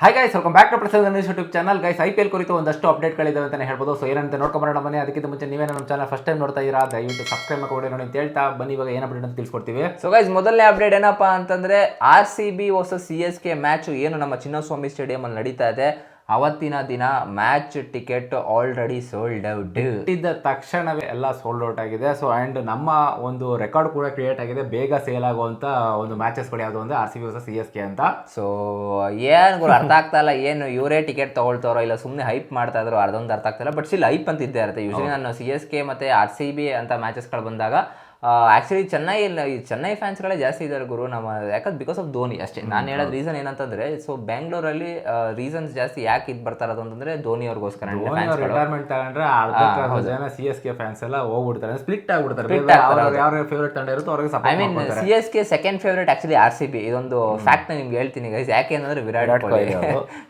Hi guys welcome back to Prasad News YouTube channel guys I P L ಕುರಿತು ಒಂದಷ್ಟು ಅಪ್ಡೇಟ್ಗಳಿದ್ದಾವೆ ಅಂತಲೇ ಹೇಳ್ಬೋದು. So ಏನಂತ ನೋಡ್ಕೊಂಬರೋಣ ಬನ್ನಿ. ಅದಕ್ಕಿಂತ ಮುಂಚೆ ನೀವೇನೋ ನಮ್ಮ ಚಾನಲ್ ಫಸ್ಟ್ ಟೈಮ್ ನೋಡ್ತಾ ಇದ್ದೀರಾ, ದಯವಿಟ್ಟು ಸಬ್ಸ್ಕ್ರೈಬ್ ಮಾಡ್ಕೊಂಡು ನೋಡಿ ಅಂತ ಹೇಳ್ತಾ ಬನ್ನಿ. ಇವಾಗ ಏನು ಅಂತ ತಿಳಿಸ್ಕೊಡ್ತೀವಿ. ಸೊ ಗೈಸ್ ಮೊದಲನೇ ಅಪ್ಡೇಟ್ ಏನಪ್ಪಾ ಅಂತಂದ್ರೆ R C B versus C S K match ಏನು ನಮ್ಮ ಚಿನ್ನಸ್ವಾಮಿ ಸ್ಟೇಡಿಯಂ ಅಲ್ಲಿ ನಡೀತಾ ಇದೆ. ಅವತ್ತಿನ ದಿನ match ticket already sold out ಇದ್ದ ತಕ್ಷಣವೇ ಎಲ್ಲ ಸೋಲ್ಡ್ ಔಟ್ ಆಗಿದೆ. ಸೊ ಆ್ಯಂಡ್ ನಮ್ಮ ಒಂದು ರೆಕಾರ್ಡ್ ಕೂಡ ಕ್ರಿಯೇಟ್ ಆಗಿದೆ. ಬೇಗ ಸೇಲ್ ಆಗುವಂಥ ಒಂದು ಮ್ಯಾಚಸ್ಗಳು ಯಾವುದು ಅಂದರೆ R C B C S K ಅಂತ. ಸೊ ಏನು ಗುರು ಅರ್ಥ ಆಗ್ತಾ ಇಲ್ಲ. ಏನು ಇವರೇ ಟಿಕೆಟ್ ತಗೊಳ್ತಾರೋ ಇಲ್ಲ ಸುಮ್ಮನೆ ಹೈಪ್ ಮಾಡ್ತಾ ಇದ್ರು ಅರ್ಧೊಂದು ಅರ್ಥ ಆಗ್ತಾ ಇಲ್ಲ. ಬಟ್ ಸ್ಟಿಲ್ ಹೈಪ್ ಅಂತ ಇದ್ದೇ ಇರುತ್ತೆ ಯೂಶಲಿ ನಾನು ಸಿ ಎಸ್ ಕೆ ಮತ್ತೆ ಆರ್ ಸಿ ಬಿ ಅಂತ ಮ್ಯಾಚಸ್ಗಳು ಬಂದಾಗ ಆ್ಯಕ್ಚುಲಿ ಚೆನ್ನೈ ಈ ಚೆನ್ನೈ ಫ್ಯಾನ್ಸ್ಗಳೇ ಜಾಸ್ತಿ ಇದ್ದಾರೆ ಗುರು. ನಮ್ಮ ಯಾಕಂದ್ರೆ ಬಿಕಾಸ್ ಆಫ್ ಧೋನಿ ಅಷ್ಟೇ. ನಾನು ಹೇಳೋದು ರೀಸನ್ ಏನಂತಂದ್ರೆ ಸೊ ಬೆಂಗಳೂರಲ್ಲಿ ರೀಸನ್ಸ್ ಜಾಸ್ತಿ ಯಾಕೆ ಇದು ಬರ್ತಾ ಇರೋದು ಅಂತಂದ್ರೆ ಧೋನಿ ಅವ್ರಿಗೋಸ್ಕರ ರಿಟೈರ್ಮೆಂಟ್ ತಗೊಂಡ್ರೆ ಅರ್ಧ ಜನ ಸಿ ಎಸ್ ಕೆ ಫ್ಯಾನ್ಸ್ ಎಲ್ಲ ಹೋಗ್ಬಿಡ್ತಾರೆ. ಸ್ಪ್ಲಿಟ್ ಆಗ್ಬಿಡ್ತಾರೆ. ಯಾರ ಫೇವ್ರೇಟ್ ತಂಡ ಇರುತ್ತೋ ಅವ್ರಿಗೆ I mean C S K second favourite actually R C B ಇದೊಂದು ಫ್ಯಾಕ್ಟ್ ನಿಮ್ಗೆ ಹೇಳ್ತೀನಿ ಗೈಸ್ ಯಾಕೆ ಅಂದ್ರೆ ವಿರಾಟ್ ಕೊಹ್ಲಿ.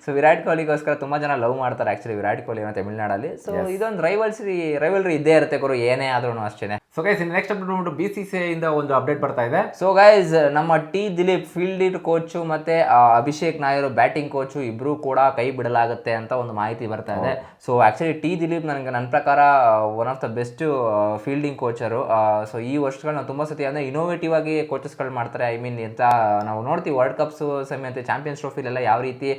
ಸೊ ವಿರಾಟ್ ಕೊಹ್ಲಿಗೋಸ್ಕರ ತುಂಬಾ ಜನ ಲವ್ ಮಾಡ್ತಾರೆ ಆಕ್ಚುಲಿ ವಿರಾಟ್ ಕೊಹ್ಲಿ ತಮಿಳ್ನಾಡಲ್ಲಿ. ಸೊ ಇದೊಂದು ರೈವಲ್ಸ್ರಿ ರೈವಲ್ರಿ ಇದ್ದೇ ಇರುತ್ತೆ ಗುರು. ಏನೇ ಆದ್ರೂ ಅಷ್ಟೇನೆ. ಸೊ ಗೈಸ್ ನೆಕ್ಸ್ಟ್ ಅಪ್ಡೇಟ್ ಬಂದ್ಬಿಟ್ಟು ಬಿ ಸಿ ಸಿ ಇಂದ ಒಂದು ಅಪ್ಡೇಟ್ ಬರ್ತಾ ಇದೆ. ಸೊ ಗೈಸ್ ನಮ್ಮ ಟಿ ದಿಲೀಪ್ ಫೀಲ್ಡ್ ಕೋಚು ಮತ್ತೆ ಅಭಿಷೇಕ್ ನಾಯರು ಬ್ಯಾಟಿಂಗ್ ಕೋಚು ಇಬ್ರು ಕೂಡ ಕೈ ಬಿಡಲಾಗುತ್ತೆ ಅಂತ ಒಂದು ಮಾಹಿತಿ ಬರ್ತಾ ಇದೆ. ಸೊ ಆಕ್ಚುಲಿ ಟಿ ದಿಲೀಪ್ ನನಗೆ ನನ್ನ ಪ್ರಕಾರ one of the best fielding ಕೋಚರು so ಈ ವರ್ಷಗಳನ್ನ ತುಂಬ ಸತಿ ಅಂದರೆ ಇನೋವೇಟಿವ್ ಆಗಿ ಕೋಚಸ್ಗಳು ಮಾಡ್ತಾರೆ. ಐ ಮೀನ್ ಎಂತ ನಾವು ನೋಡ್ತೀವಿ ವರ್ಲ್ಡ್ ಕಪ್ಸ್ ಸಮೇತ ಚಾಂಪಿಯನ್ಸ್ ಟ್ರೋಫಿಲೆಲ್ಲ ಯಾವ ರೀತಿ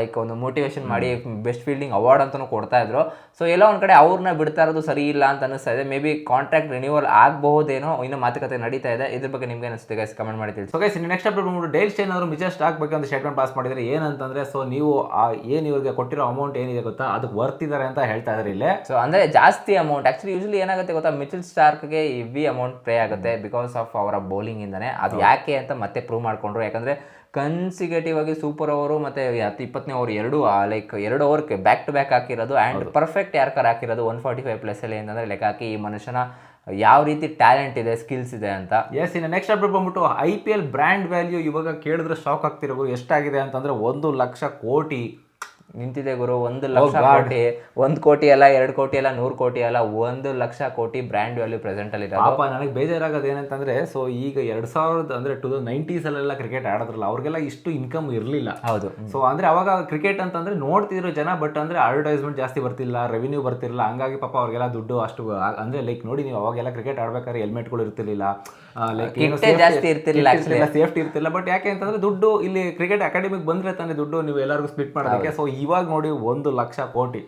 ಲೈಕ್ ಒಂದು ಮೋಟಿವೇಶನ್ ಮಾಡಿ ಬೆಸ್ಟ್ ಫೀಲ್ಡಿಂಗ್ ಅವಾರ್ಡ್ ಅಂತಲೂ ಕೊಡ್ತಾ ಇದ್ರು. ಸೊ ಎಲ್ಲ ಒಂದು ಕಡೆ ಅವ್ರನ್ನ ಬಿಡ್ತಾ ಇರೋದು ಸರಿ ಇಲ್ಲ ಅಂತ ಅನಿಸ್ತಾ ಇದೆ. ಮೇ ಬಿ ಕಾಂಟ್ರಾಕ್ಟ್ ರಿನ್ಯೂವಲ್ ಆಗಬಹುದೇನೋ ಇನ್ನೂ ಮಾತುಕತೆ ನಡೀತಾ ಇದೆ. ಇದ್ರ ಬಗ್ಗೆ ನಿಮ್ಗೆ ಅನಿಸುತ್ತೆ ಗೈಸ್ ಕಮೆಂಟ್ ಮಾಡಿ ತಿಳಿಸಿ. ಸೊ ಗೈಸ್ ನೆಕ್ಸ್ಟ್ ಅಪ್ಡೇಟ್ ಬಂದ್ಬಿಟ್ಟು ಡೇಲ್ ಸ್ಟೇನ್ ಅವರು ಮಿಜರ್ ಸ್ಟಾಕ್ ಬಗ್ಗೆ ಒಂದು ಸ್ಟೇಟ್ಮೆಂಟ್ ಪಾಸ್ ಮಾಡಿದ್ರೆ ಏನಂತಂದ್ರೆ ಸೊ ನೀವು ಏನು ಇವರಿಗೆ ಕೊಟ್ಟಿರೋ ಅಮೌಂಟ್ ಏನಿದೆ ಗೊತ್ತಾ? ಅದಕ್ಕೆ ವರ್ತ್ ಇದ್ದಾರೆ ಅಂತ ಹೇಳ್ತಾ ಇದ್ದಾರೆ ಇಲ್ಲೇ. ಸೊ ಅಂದರೆ ಜಾಸ್ತಿ ಅಮೌಂಟ್ ಆ್ಯಕ್ಚುಲಿ ಯೂಶಲಿ ಏನಾಗುತ್ತೆ ಗೊತ್ತಾ? ಮಿಚಲ್ ಸ್ಟಾರ್ಕ್ಗೆ ಇವಿ ಅಮೌಂಟ್ ಪೇ ಆಗುತ್ತೆ ಬಿಕಾಸ್ ಆಫ್ ಅವರ ಬೌಲಿಂಗ್ ಇಂದಾನೆ. ಅದು ಯಾಕೆ ಅಂತ ಮತ್ತೆ ಪ್ರೂವ್ ಮಾಡ್ಕೊಂಡ್ರು. ಯಾಕಂದ್ರೆ ಕನ್ಸಿಗೇಟಿವ್ ಆಗಿ ಸೂಪರ್ ಓವರು ಮತ್ತೆ ಹತ್ತು ಇಪ್ಪತ್ತನೇ ಓವರ್ ಎರಡು ಲೈಕ್ ಎರಡು ಓವರ್ಗೆ ಬ್ಯಾಕ್ ಟು ಬ್ಯಾಕ್ ಹಾಕಿರೋದು ಆ್ಯಂಡ್ ಪರ್ಫೆಕ್ಟ್ ಯಾರ್ಕರ್ ಹಾಕಿರೋದು ಒನ್ ಫಾರ್ಟಿ ಫೈವ್ ಪ್ಲಸ್ ಅಲ್ಲಿ ಅಂತಂದ್ರೆ ಲೆಕ್ಕ ಹಾಕಿ ಈ ಮನುಷ್ಯನ ಯಾವ ರೀತಿ ಟ್ಯಾಲೆಂಟ್ ಇದೆ ಸ್ಕಿಲ್ಸ್ ಇದೆ ಅಂತ. ಎಸ್ ಇನ್ನು ನೆಕ್ಸ್ಟ್ ಅಪ್ಡೇಟ್ ಬಂದ್ಬಿಟ್ಟು I P L brand value ಇವಾಗ ಕೇಳಿದ್ರೆ ಶಾಕ್ ಆಗ್ತಿರೋದು ಎಷ್ಟಾಗಿದೆ ಅಂತಂದರೆ ಒಂದು ಲಕ್ಷ ಕೋಟಿ ನಿಂತಿದೆ ಗುರು ಒಂದು ಲಕ್ಷ ಕೋಟಿ ಒಂದು ಕೋಟಿ ಅಲ್ಲ ಎರಡು ಕೋಟಿ ಅಲ್ಲ ನೂರು ಕೋಟಿ ಅಲ್ಲ ಒಂದು ಲಕ್ಷ ಕೋಟಿ ಬ್ರ್ಯಾಂಡ್ ವ್ಯಾಲ್ಯೂ ಪ್ರೆಸೆಂಟ್ ಅಲ್ಲಿ ಪಾಪ ನನಗೆ ಬೇಜಾರಾಗೋದು ಏನಂತಂದ್ರೆ ಸೊ ಈಗ ಎರಡ್ ಸಾವಿರದ ಅಂದ್ರೆ ಟೂ ತೌಸಂಡ್ ನೈಂಟೀಸ್ ಅಲ್ಲೆಲ್ಲ ಕ್ರಿಕೆಟ್ ಆಡೋದ್ರಲ್ಲ ಅವ್ರಿಗೆಲ್ಲ ಇಷ್ಟು ಇನ್ಕಮ್ ಇರಲಿಲ್ಲ. ಹೌದು. ಸೊ ಅಂದ್ರೆ ಅವಾಗ ಕ್ರಿಕೆಟ್ ಅಂತಂದ್ರೆ ನೋಡ್ತಿದ್ರು ಜನ ಬಟ್ ಅಂದ್ರೆ ಅಡ್ವರ್ಟೈಸ್ಮೆಂಟ್ ಜಾಸ್ತಿ ಬರ್ತಿಲ್ಲ ರೆವಿನ್ಯೂ ಬರ್ತಿರಲಿಲ್ಲ ಹಂಗಾಗಿ ಪಾಪ ಅವ್ರಿಗೆಲ್ಲ ದುಡ್ಡು ಅಷ್ಟು ಅಂದ್ರೆ ಲೈಕ್ ನೋಡಿ ನೀವು ಅವಾಗೆಲ್ಲ ಕ್ರಿಕೆಟ್ ಆಡ್ಬೇಕಾದ್ರೆ ಹೆಲ್ಮೆಟ್ಗಳು ಇರ್ತಿರ್ಲಿಲ್ಲ ಜಾಸ್ತಿ ಇರ್ತಿರ್ಲಿಲ್ಲ ಸೇಫ್ಟಿ ಇರ್ತಿಲ್ಲ ಬಟ್ ಯಾಕೆ ಅಂತಂದ್ರೆ ದುಡ್ಡು ಇಲ್ಲಿ ಕ್ರಿಕೆಟ್ ಅಕಾಡೆಮಿಗೆ ಬಂದ್ರೆ ತಾನೇ ದುಡ್ಡು ನೀವು ಎಲ್ಲರಿಗೂ ಸ್ಪ್ಲಿಟ್ ಮಾಡೋದಕ್ಕೆ. ಸೊ ಇವಾಗ ನೋಡಿ ಒಂದು ಲಕ್ಷ ಕೋಟಿ.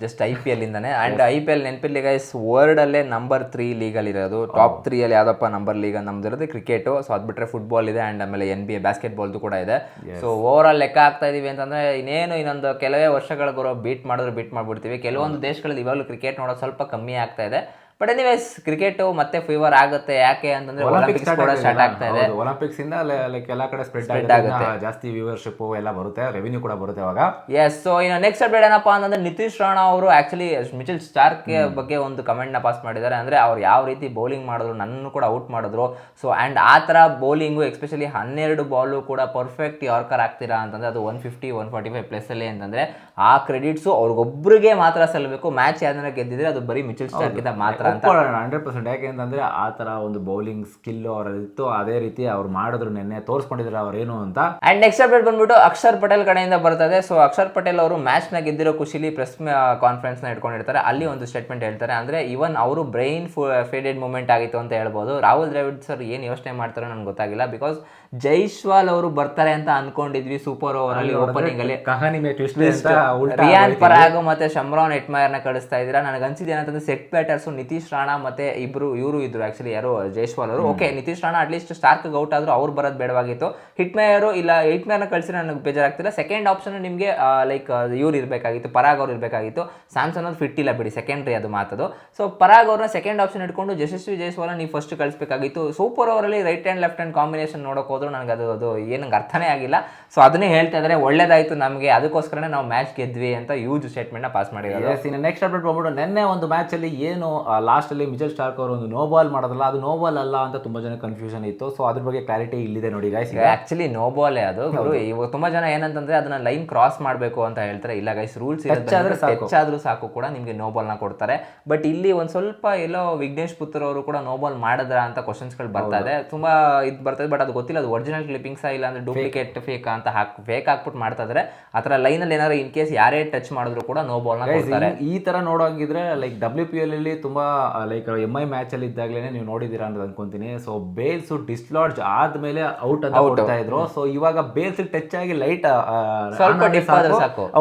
ಜಸ್ಟ್ ಐ ಪಿ ಎಲ್ ಇಂದಾನೆ. ಅಂಡ್ ಐ ಪಿ ಎಲ್ ನೆನಪಿರ್ಲಿ ಗೈಸ್ ವರ್ಲ್ಡ್ ಅಲ್ಲೇ ನಂಬರ್ ತ್ರೀ ಲೀಗಲ್ಲಿ ಇರೋದು. ಟಾಪ್ ತ್ರೀ ಅಲ್ಲಿ ಯಾವ್ದಪ್ಪ ನಂಬರ್ ಲೀಗ್ ನಮ್ದು ಇರೋದು? ಕ್ರಿಕೆಟ್ ಸೊ ಅದ್ ಬಿಟ್ರೆ ಫುಟ್ಬಾಲ್ ಇದೆ ಅಂಡ್ ಆಮೇಲೆ ಎನ್ ಬಿ ಎ ಬ್ಯಾಸ್ಕೆಟ್ ಬಾಲ್ದು ಕೂಡ ಇದೆ. ಸೊ ಓವರ್ ಆಲ್ ಲೆಕ್ಕ ಆಗ್ತಾ ಇದೀವಿ ಅಂತಂದ್ರೆ ಇನ್ನೇನು ಇನ್ನೊಂದು ಕೆಲವೇ ವರ್ಷಗಳ ಬರೋ ಬೀಟ್ ಮಾಡಿದ್ರೆ ಬೀಟ್ ಮಾಡ್ಬಿಡ್ತೀವಿ. ಕೆಲವೊಂದು ದೇಶಗಳಲ್ಲಿ ಇವಾಗಲೂ ಕ್ರಿಕೆಟ್ ನೋಡೋದು ಸ್ವಲ್ಪ ಕಮ್ಮಿ ಆಗ್ತಾ ಇದೆ. ಬಟ್ ಎನಿವೇಸ್ ಕ್ರಿಕೆಟ್ ಮತ್ತೆ ಫೀವರ್ ಆಗುತ್ತೆ. ಯಾಕೆ ಅಂತಂದ್ರೆ ಒಲಿಂಪಿಕ್ಸ್ ಕೂಡ ಸ್ಟಾರ್ಟ್ ಆಗ್ತಾ ಇದೆ. ಒಲಿಂಪಿಕ್ಸ್ ಇಂದ ಲೈಕ್ ಎಲ್ಲ ಕಡೆ ಸ್ಪ್ರೆಡ್ ಆಗುತ್ತೆ. ಜಾಸ್ತಿ ವ್ಯೂವರ್ಶಿಪ್ ಎಲ್ಲ ಬರುತ್ತೆ ರೆವಿನ್ಯೂ ಕೂಡ ಬರುತ್ತೆ ಅವಾಗ. ಎಸ್ ಸೊ ಇನ್ನು ನೆಕ್ಸ್ಟ್ ಅಪ್ಡೇಟ್ ಏನಪ್ಪಾ ಅಂತಂದ್ರೆ ನಿತೀಶ್ ರಾಣಾ ಅವರು ಆಕ್ಚುಲಿ ಮಿಚಿಲ್ ಸ್ಟಾರ್ಕ್ ಬಗ್ಗೆ ಒಂದು ಕಮೆಂಟ್ನ ಪಾಸ್ ಮಾಡಿದ್ದಾರೆ. ಅಂದ್ರೆ ಅವ್ರು ಯಾವ ರೀತಿ ಬೌಲಿಂಗ್ ಮಾಡಿದ್ರು ನನ್ನನ್ನು ಕೂಡ ಔಟ್ ಮಾಡಿದ್ರು. ಸೊ ಅಂಡ್ ಆ ತರ ಬೌಲಿಂಗು ಎಸ್ಪೆಷಲಿ ಹನ್ನೆರಡು ಬಾಲು ಕೂಡ ಪರ್ಫೆಕ್ಟ್ ಯಾರ್ಕರ್ ಆಗ್ತೀರಾ ಅಂತಂದ್ರೆ ಅದು one fifty one forty five plus ಅಲ್ಲಿ ಅಂತಂದ್ರೆ ಆ ಕ್ರೆಡಿಟ್ಸು ಅವ್ರಿಗೊಬ್ಬರಿಗೆ ಮಾತ್ರ ಸಲ್ಲಬೇಕು ಮ್ಯಾಚ್ ಯಾವ್ದಾರ ಗೆದ್ದಿದ್ರೆ ಅದು ಬರೀ ಮಿಚಿಲ್ ಸ್ಟಾರ್ಕ್ ಇಂದ ಮಾತ್ರ ಒಪ್ಕೊಳ್ಳೋಣ ಹಂಡ್ರೆಡ್ ಪರ್ಸೆಂಟ್ ಯಾಕೆ ಅಂತಂದ್ರೆ ಆ ತರ ಒಂದು ಬೌಲಿಂಗ್ ಸ್ಕಿಲ್ ಅವರಲ್ಲಿತ್ತು. ಅದೇ ರೀತಿ ಅವ್ರು ಮಾಡಿದ್ರು ನಿನ್ನೆ ತೋರಿಸ್ಕೊಂಡಿದ್ರು ಅವ್ರೇನು ಅಂತ. ಅಂಡ್ ನೆಕ್ಸ್ಟ್ ಅಪ್ಡೇಟ್ ಬಂದ್ಬಿಟ್ಟು ಅಕ್ಷರ್ ಪಟೇಲ್ ಕಡೆಯಿಂದ ಬರ್ತದೆ. ಸೊ ಅಕ್ಷರ್ ಪಟೇಲ್ ಅವರು ಮ್ಯಾಚ್ನ ಗೆದ್ದಿರೋ ಖುಷಿಲಿ ಪ್ರೆಸ್ ಕಾನ್ಫರೆನ್ಸ್ನ ನ ಇಟ್ಕೊಂಡಿರ್ತಾರೆ. ಅಲ್ಲಿ ಒಂದು ಸ್ಟೇಟ್ಮೆಂಟ್ ಹೇಳ್ತಾರೆ. ಅಂದ್ರೆ ಈವನ್ ಅವರು ಬ್ರೈನ್ ಫೇಡೆಡ್ ಮೂಮೆಂಟ್ ಆಗಿತ್ತು ಅಂತ ಹೇಳ್ಬೋದು. ರಾಹುಲ್ ದ್ರಾವಿಡ್ ಸರ್ ಏನು ಯೋಚನೆ ಮಾಡ್ತಾರೋ ನನಗೆ ಗೊತ್ತಾಗಿಲ್ಲ. ಬಿಕಾಸ್ ಜೈಶ್ವಾಲ್ ಅವರು ಬರ್ತಾರೆ ಅಂತ ಅನ್ಕೊಂಡಿದ್ವಿ ಸೂಪರ್ ಓವರ್ ಅಲ್ಲಿ ಓಪನಿಂಗ್ ಅಲ್ಲಿ. ರಿಯಾನ್ ಪರಾಗ್ ಮತ್ತೆ ಶಮ್ರಾನ್ ಎಟ್ಮಯರ್ನ ಕಳಿಸ್ತಾ ಇದ್ದೀರಾ. ನನಗೆ ಅನ್ಸಿದೆ ಏನಂತಂದ್ರೆ ಸೆಟ್ ಬ್ಯಾಟರ್ಸ್ ನಿತೀಶ್ ರಾಣಾ ಮತ್ತೆ ಇಬ್ರು, ಇವರು ಇದ್ರು ಆಕ್ಚುಲಿ ಯಾರು ಜೈಸ್ವಾಲ್ ಅವರು. Okay Nitish Rana at least Starc out ಆದ್ರೂ ಅವ್ರು ಬರೋದು ಬೇಡವಾಗಿತ್ತು. ಹಿಟ್ ಮೇಯರು ಇಲ್ಲ ಹಿಟ್ಮೇಯರ್ನ ಕಳಿಸಿದ್ರೆ ನನಗೆ ಬೇಜಾರಾಗ್ತಿಲ್ಲ. ಸೆಕೆಂಡ್ ಆಪ್ಷನ್ ನಿಮಗೆ ಲೈಕ್ ಇವ್ರು ಇರಬೇಕಾಗಿತ್ತು, ಪರಾಗ್ ಅವ್ರು ಇರಬೇಕಾಗಿತ್ತು. ಸ್ಯಾಮ್ಸಂಗ್ ಅವ್ರು ಫಿಟ್ ಇಲ್ಲ ಬಿಡಿ ಸೆಕೆಂಡ್ರಿ ಅದು ಮಾತದು. ಸೊ ಪರಾಗ್ ಅವ್ರನ್ನ ಸೆಕೆಂಡ್ ಆಪ್ಷನ್ ಇಟ್ಕೊಂಡು ಯಶಸ್ವಿ ಜೈಸ್ವಾಲ ನೀವು ಫಸ್ಟ್ ಕಳಿಸಬೇಕಾಗಿತ್ತು. Super ಓವರಲ್ಲಿ right and left and combination ನೋಡೋಕೆ ಹೋದ್ರು ನನಗೆ ಅದು ಅದು ಏನಂಗೆ ಅರ್ಥನೇ ಆಗಿಲ್ಲ. ಸೊ ಅದನ್ನೇ ಹೇಳ್ತಾ ಇದ್ದಾರೆ ಒಳ್ಳೇದಾಯಿತು ನಮಗೆ. ಅದಕ್ಕೋಸ್ಕರನೇ ನಾವು ಮ್ಯಾಚ್ ಗೆದ್ವಿ ಅಂತ ಯೂಜ್ ಸ್ಟೇಟ್ಮೆಂಟ್ನ ಪಾಸ್ ಮಾಡಿದ್ದಾರೆ ನೆಕ್ಸ್ಟ್ ಅಪ್ಡೇಟ್ ಬಂದ್ಬಿಟ್ಟು ನಿನ್ನೆ ಒಂದು ಮ್ಯಾಚ್ ಅಲ್ಲಿ ಏನು ಲಾಸ್ಟಲ್ಲಿ ಮಿಚಲ್ ಸ್ಟಾರ್ಕ್ ಅವರು ಒಂದು ನೋ ಬಾಲ್ ಮಾಡೋದಲ್ಲ ಅದು ನೋ ಬಾಲ್ ಅಲ್ಲ ಅಂತ ತುಂಬ ಜನ ಕನ್ಫ್ಯೂಷನ್ ಇತ್ತು. ಸೊ ಅದ್ರ ಬಗ್ಗೆ ಕ್ಲಾರಿಟಿ ಇಲ್ಲಿದೆ ನೋಡಿ ಗೈಸ್ ಆಕ್ಚುಲಿ ನೋ ಬಾಲೇ ಅದು. ಇವಾಗ ತುಂಬಾ ಜನ ಏನಂತಂದ್ರೆ ಅದನ್ನ ಲೈನ್ ಕ್ರಾಸ್ ಮಾಡಬೇಕು ಅಂತ ಹೇಳ್ತಾರೆ. ಇಲ್ಲ ಗೈಸ್ ರೂಲ್ಸ್ ಹೆಚ್ಚಾದ್ರೂ ಸಾಕು. ಕೂಡ ನಿಮಗೆ ನೋ ಬಾಲ್ನ ಕೊಡ್ತಾರೆ. ಬಟ್ ಇಲ್ಲಿ ಒಂದು ಸ್ವಲ್ಪ ಎಲ್ಲೋ ವಿಘ್ನೇಶ್ ಪುತ್ರ ಅವರು ಕೂಡ ನೋ ಬಾಲ್ ಮಾಡಿದ್ರ ಅಂತ ಕ್ವಶನ್ಸ್ಗಳು ಬರ್ತಾ ಇದೆ. ತುಂಬಾ ಇದು ಬರ್ತದೆ ಬಟ್ ಅದು ಗೊತ್ತಿಲ್ಲ ಅದು ಒರಿಜಿನಲ್ ಕ್ಲಿಪ್ಪಿಂಗ್ಸ್ ಇಲ್ಲ ಅಂದ್ರೆ ಡೂಪ್ಲಿಕೇಟ್ ಫೇಕ್ ಅಂತ ಹಾಕ್ ಫೇಕ್ ಹಾಕ್ಬಿಟ್ಟು ಮಾಡ್ತಾ ಇದ್ರೆ. ಆ ಥರ ಲೈನ್ ಅಲ್ಲಿ ಏನಾದ್ರು ಇನ್ ಕೇಸ್ ಯಾರೇ ಟಚ್ ಮಾಡಿದ್ರು ಕೂಡ ನೋ ಬಾಲ್ನ ಕೊಡ್ತಾರೆ. ಈ- ಥರ ತರ ನೋಡೋಂಗಿದ್ರೆ ಲೈಕ್ ಡಬ್ಲ್ಯೂ ಪಿ ಎಲ್ ಅಲ್ಲಿ ತುಂಬಾ ಲೈಕ್ ಎಂ ಐ ಮ್ಯಾಚ್ ಅಲ್ಲಿ ಇದ್ದಾಗಲೇ ನೀವು ನೋಡಿದೀರಾ ಅಂತ ಅನ್ಕೊಂತೀನಿ. ಸೊ ಬೇಲ್ಸ್ ಡಿಸ್ಲಾಡ್ಜ್ ಆದ್ಮೇಲೆ ಔಟ್ ಅಂತ ಕೊಡ್ತಾ ಇದ್ರು. ಸೊ ಇವಾಗ ಬೇಲ್ಸ್ ಟಚ್ ಆಗಿ ಲೈಟ್.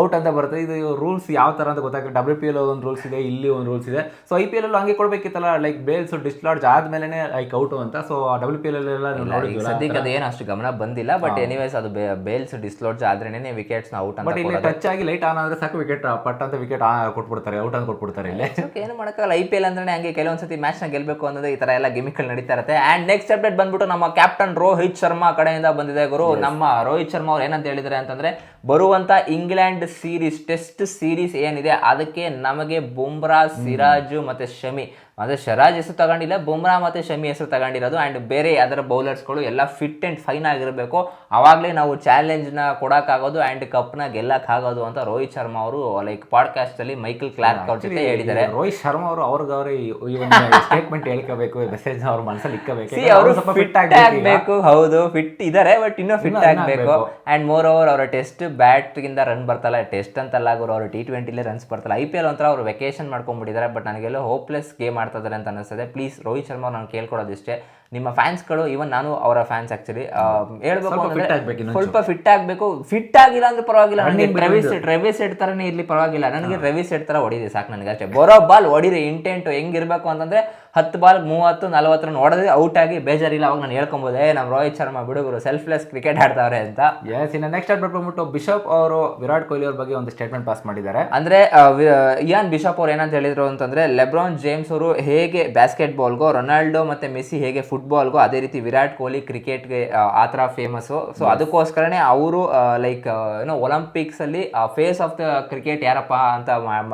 ಔಟ್ ಅಂತ ಬರುತ್ತೆ. ಇದು ರೂಲ್ಸ್ ಯಾವ ತರ ಅಂತ ಗೊತ್ತಾಗುತ್ತೆ ಡಬ್ಲ್ಯೂ ಪಿ ಎಲ್ ಒಂದು ರೂಲ್ಸ್ ಇದೆ ಇಲ್ಲಿ ಒಂದು ರೂಲ್ಸ್ ಇದೆ. ಸೊ ಐ ಪಿ ಎಲ್ ಹಂಗೆ ಕೊಡಬೇಕಿತ್ತಲ್ಲ. ಲೈಕ್ ಬೇಲ್ಸ್ ಡಿಸ್ಲಾಡ್ಜ್ ಆದ್ಮೇಲೆ ಲೈಕ್ ಔಟ್ ಅಂತ. ಸೊ ಡಬ್ಲ್ಯೂ ಪಿ ಎಲ್ ಎಲ್ಲ ಸದ್ಯಕ್ಕೆ ಅದು ಏನು ಅಷ್ಟು ಗಮನ ಬಂದಿಲ್ಲ ಬಟ್ ಎನಿವೇಸ್ ಅದು ಬೇಲ್ಸ್ ಡಿಸ್ಲಾಡ್ಜ್ ಆದ್ರೆ ವಿಕೆಟ್ಸ್ ಔಟ್ ಅಂತ ಬಟ್ ಇಲ್ಲಿ ಟಚ್ ಆಗಿ ಲೈಟ್ ಆನ್ ಆದ್ರೆ ಸಾಕು ವಿಕೆಟ್ ಪಟ್ ಅಂತ ವಿಕೆಟ್ ಕೊಟ್ಬಿಡ್ತಾರೆ ಔಟ್ ಅಂತ ಕೊಟ್ಬಿಡ್ತಾರೆ ಇಲ್ಲಿ. ಏನು ಮಾಡೋಕ್ಕಾಗಲ್ಲ. ಐ ಪಿ ಎಲ್ ಅಂದ್ರೆ ಹಂಗೆ ಕೆಲವೊಂದ್ಸತಿ ಮ್ಯಾಚ್ನ ಗೆಲ್ಬೇಕು ಅನ್ನೋದು ಈ ತರ ಎಲ್ಲ ಗಿಮಿಕ್ಗಳು ನಡೀತಾ ಇರುತ್ತೆ ಅಂಡ್ ನೆಕ್ಸ್ಟ್ ಅಪ್ಡೇಟ್ ಬಂದ್ಬಿಟ್ಟು ನಮ್ಮ ಕ್ಯಾಪ್ಟನ್ ರೋಹಿತ್ ಶರ್ಮಾ ಕಡೆಯಿಂದ ಬಂದಿದೆ ಗುರು. ನಮ್ಮ ರೋಹಿತ್ ಶರ್ಮಾ ಅವ್ರು ಏನಂತ ಹೇಳಿದ್ರೆ ಅಂತಂದ್ರೆ ಬರುವಂತ ಇಂಗ್ಲೆಂಡ್ ಸೀರೀಸ್ ಟೆಸ್ಟ್ ಸೀರೀಸ್ ಏನಿದೆ ಅದಕ್ಕೆ ನಮಗೆ ಬುಮ್ರಾ ಸಿರಾಜು ಮತ್ತೆ ಶಮಿ. ಅಂದ್ರೆ ಶರಾಜ್ ಹೆಸರು ತಗೊಂಡಿಲ್ಲ ಬುಮ್ರಾ ಮತ್ತೆ ಶಮಿ ಹೆಸರು ತಗೊಂಡಿರೋದು ಅಂಡ್ ಬೇರೆ ಅದರ ಬೌಲರ್ಸ್ಗಳು ಎಲ್ಲ ಫಿಟ್ ಅಂಡ್ ಫೈನ್ ಆಗಿರಬೇಕು. ಆವಾಗಲೇ ನಾವು ಚಾಲೆಂಜ್ನ ಆ್ಯಂಡ್ ಅಂಡ್ ಕಪ್ನ ಗೆಲ್ಲಕ್ ಆಗೋದು ಅಂತ ರೋಹಿತ್ ಶರ್ಮಾ ಅವರು ಲೈಕ್ ಪಾಡ್ಕಾಸ್ಟ್ ಅಲ್ಲಿ ಮೈಕಲ್ ಕ್ಲಾರ್ಕ್ ಅವ್ರ ಜೊತೆ ಹೇಳಿದ್ದಾರೆ. ರೋಹಿತ್ ಶರ್ಮಾ ಅವರು ಅವ್ರಿಗೆ ಅವ್ರೆ ಈ ಒಂದು ಸ್ಟೇಟ್ಮೆಂಟ್ ಹೇಳ್ಕೋಬೇಕು ಮೆಸೇಜ್ ಅವ್ರ ಮನಸ್ಸಲ್ಲಿ ಇಕ್ಕಬೇಕು. ಅವರು ಫಿಟ್ ಆಗಬೇಕು ಹೌದು ಫಿಟ್ ಇದ್ದಾರೆ ಬಟ್ ಇನ್ನೂ ಫಿಟ್ ಆಗಬೇಕು. ಅಂಡ್ ಮೋರ್ ಓವರ್ ಅವರ ಟೆಸ್ಟ್ ಬ್ಯಾಟ್ಗಿಂದ ರನ್ ಬರ್ತಲ್ಲ ಟೆಸ್ಟ್ ಅಂತಲ್ಲ ಗುರು ಅವರು ಟಿ ಟ್ವೆಂಟಿಲೇ ರನ್ಸ್ ಬರ್ತಲ್ಲ. ಐ ಪಿ ಎಲ್ ಒಂಥರ ಅವರು ವೆಕೇಶನ್ ಮಾಡ್ಕೊಂಡ್ಬಿಟ್ಟಿದ್ದಾರೆ ಬಟ್ ನನಗೆಲ್ಲೋ ಹೋಪ್ಲೆಸ್ ಗೇಮ್ ಆಡ್ತಾ ಇದ್ದಾರೆ ಅಂತ ಅನಿಸ್ತದೆ ಪ್ಲೀಸ್ ರೋಹಿತ್ ಶರ್ಮಾ ನಾನು ಕೇಳ್ಕೊಡೋದಿಷ್ಟೇ ನಿಮ್ಮ ಫ್ಯಾನ್ಸ್ಗಳು ಇವನ್ ನಾನು ಅವರ ಫ್ಯಾನ್ಸ್ ಆಕ್ಚುಲಿ ಹೇಳ್ಬೇಕು ಸ್ವಲ್ಪ ಅಂದ್ರೆ ಸ್ವಲ್ಪ ಫಿಟ್ ಆಗಬೇಕು. ಫಿಟ್ ಆಗಿಲ್ಲ ಅಂದ್ರೆ ಪರವಾಗಿಲ್ಲ. ನನಗೆ ರೆವಿಸ್ ರೆವಿಸ್ ಎಡ್ ತರನೇ ಇರ್ಲಿ ಪರವಾಗಿಲ್ಲ. ನನಗೆ ರೆವಿಸ್ ಸೆಟ್ ತರ ಹೊಡಿದೆ ಸಾಕು ನನಗೆ ಅಷ್ಟೇ. ಬರೋ ಬಾಲ್ ಹೊಡಿರಿ ಇಂಟೆಂಟ್ ಹೆಂಗಿರ್ಬೇಕು ಅಂತಂದ್ರೆ ಹತ್ತು ಬಾಲ್ ಮೂವತ್ತು ನಲವತ್ತು ರನ್ ಹೊಡೆದ್ರೆ ಔಟ್ ಆಗಿ ಬೇಜಾರಿಲ್ಲ. ಅವಾಗ ನಾನು ಹೇಳ್ಕೊಬೋದು ಏ ನಮ್ಮ ರೋಹಿತ್ ಶರ್ಮಾ ಬಿಡುಗರು ಸೆಲ್ಫ್ಲೆಸ್ ಕ್ರಿಕೆಟ್ ಆಡ್ತಾವ್ರೆ ಅಂತ. ಎಸ್ ಇನ್ನು ನೆಕ್ಸ್ಟ್ ಅಪ್ಡೇಟ್ ಬಂದ್ಬಿಟ್ಟು ಬಿಷಪ್ ಅವರು ವಿರಾಟ್ ಕೊಹ್ಲಿ ಅವ್ರ ಬಗ್ಗೆ ಒಂದು ಸ್ಟೇಟ್ಮೆಂಟ್ ಪಾಸ್ ಮಾಡಿದ್ದಾರೆ. ಅಂದ್ರೆ ಇಯಾನ್ ಬಿಷಪ್ ಅವ್ರು ಏನಂತ ಹೇಳಿದ್ರು ಅಂತಂದ್ರೆ ಲೆಬ್ರಾನ್ ಜೇಮ್ಸ್ ಅವರು ಹೇಗೆ ಬ್ಯಾಸ್ಕೆಟ್ ಬಾಲ್ಗೋ ರೊನಾಲ್ಡೋ ಮತ್ತೆ ಮೆಸ್ಸಿ ಹೇಗೆ ಫುಟ್ಬಾಲ್ಗೋ ಅದೇ ರೀತಿ ವಿರಾಟ್ ಕೊಹ್ಲಿ ಕ್ರಿಕೆಟ್ಗೆ ಆ ಥರ ಫೇಮಸ್ಸು ಸೊ ಅದಕ್ಕೋಸ್ಕರನೇ ಅವರು ಲೈಕ್ ಏನೋ ಒಲಿಂಪಿಕ್ಸಲ್ಲಿ ಫೇಸ್ ಆಫ್ ದ ಕ್ರಿಕೆಟ್ ಯಾರಪ್ಪ ಅಂತ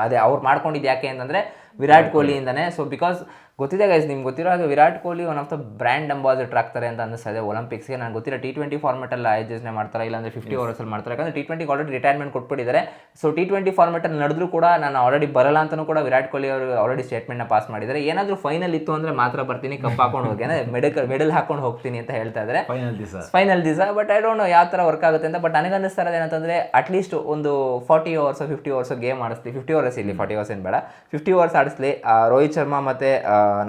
ಅದೇ ಅವ್ರು ಮಾಡ್ಕೊಂಡಿದ್ದು ಯಾಕೆ ಅಂತಂದರೆ ವಿರಾಟ್ ಕೊಹ್ಲಿಯಿಂದನೇ ಸೊ ಬಿಕಾಸ್ ಗೊತ್ತಿದೆ ಗೈಸ್ ನಿಮ್ಗೆ ಗೊತ್ತಿರೋ ಹಾಗೆ Virat Kohli one of the brand ambassador ಆಗ್ತಾರೆ ಅಂತ ಅನಿಸ್ತದೆ ಒಲಿಂಪಿಕ್ಸ್ಗೆ ನಾನು ಗೊತ್ತಿರೋ ಟಿ ಟ್ವೆಂಟಿ ಫಾರ್ಮೆಟಲ್ಲಿ ಆಯೋಜನೆ ಮಾಡ್ತಾರೆ ಇಲ್ಲಾಂದ್ರೆ ಫಿಫ್ಟಿ ಓವರ್ಸಲ್ಲಿ ಮಾಡ್ತಾರೆ. ಯಾಕಂದ್ರೆ ಟಿ ಟ್ವೆಂಟಿಗೆ ಆಲ್ರೆಡಿ ರಿಟೈರ್ಮೆಂಟ್ ಕೊಟ್ಬಿಟ್ಟಿದ್ದಾರೆ. ಸೊ ಟಿ ಟ್ವೆಂಟಿ ಫಾರ್ಮೆಟಲ್ಲಿ ನಡೆದ್ರೂ ಕೂಡ ನಾನು ಆಲ್ರೆಡಿ ಬರಲ್ಲ ಅಂತಲೂ ಕೂಡ ವಿರಾಟ್ ಕೊಹ್ಲಿ ಅವರು ಆಲ್ರೆಡಿ ಸ್ಟೇಟ್ಮೆಂಟ್ನ ಪಾಸ್ ಮಾಡಿದ್ದಾರೆ. ಏನಾದರೂ ಫೈನಲ್ ಇತ್ತು ಅಂದರೆ ಮಾತ್ರ ಬರ್ತೀನಿ ಕಪ್ ಹಾಕೊಂಡು ಹೋಗಿ. ಅಂದರೆ ಮೆಡಲ್ ಮೆಡಲ್ ಹಾಕೊಂಡು ಹೋಗ್ತೀನಿ ಅಂತ ಹೇಳ್ತಾ ಇದ್ದಾರೆ. ಫೈನಲ್ ದಿವಸ. ಬಟ್ ಐ ಡೋಂಟ್ ನೋ ಯಾವ ಥರ ವರ್ಕ್ ಆಗುತ್ತೆ ಅಂತ. ಬಟ್ ನನಗೆ ಅನ್ನಿಸ್ತಾ ಇರೋದು ಏನಂತಂದರೆ ಅಟ್ಲೀಸ್ಟ್ ಒಂದು forty overs fifty overs game ಆಡಿಸ್ಲಿ. Fifty overs ಇಲ್ಲಿ ಫಾರ್ಟಿ ಓವರ್ಸ್ ಏನು ಬೇಡ. ಫಿಫ್ಟಿ ಓವರ್ಸ್ ಆಡಿಸ್ಲಿ ರೋಹಿತ್ ಶರ್ಮಾ ಮತ್ತು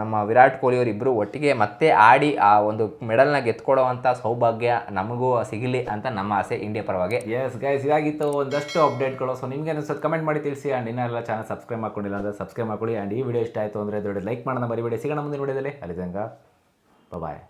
ನಮ್ಮ ವಿರಾಟ್ ಕೊಹ್ಲಿ ಅವರಿಬ್ಬರು ಒಟ್ಟಿಗೆ ಮತ್ತೆ ಆಡಿ ಆ ಒಂದು ಮೆಡಲ್ನ ಗೆದ್ಕೊಡೋವಂಥ ಸೌಭಾಗ್ಯ ನಮಗೂ ಸಿಗಲಿ ಅಂತ ನಮ್ಮ ಆಸೆ ಇಂಡಿಯಾ ಪರವಾಗಿ. ಎಸ್ ಗೈಸ್ ಇದಾಗಿತ್ತು ಒಂದಷ್ಟು ಅಪ್ಡೇಟ್ಗಳು ಸೊ ನಿಮಗೆ ಅನಿಸೋದು ಕಮೆಂಟ್ ಮಾಡಿ ತಿಳಿಸಿ ಆ್ಯಂಡ್ ಇನ್ನೆಲ್ಲ ಚಾನಲ್ ಸಬ್ಸ್ಕ್ರೈಬ್ ಮಾಡ್ಕೊಂಡಿಲ್ಲ ಅಂದರೆ ಸಬ್ಸ್ಕ್ರೈಬ್ ಮಾಡ್ಕೊಳ್ಳಿ. ಆ್ಯಂಡ್ ಈ ವಿಡಿಯೋ ಇಷ್ಟ ಆಯಿತು ಅಂದರೆ ದೊಡ್ಡ ಲೈಕ್ ಮಾಡೋಣ ಮರಿಬೇಡಿ. ಸಿಗೋಣ ಮುಂದಿನ ವಿಡಿಯೋದಲ್ಲಿ ಅಲ್ಲಿ ತನಕ ಬಾಯ್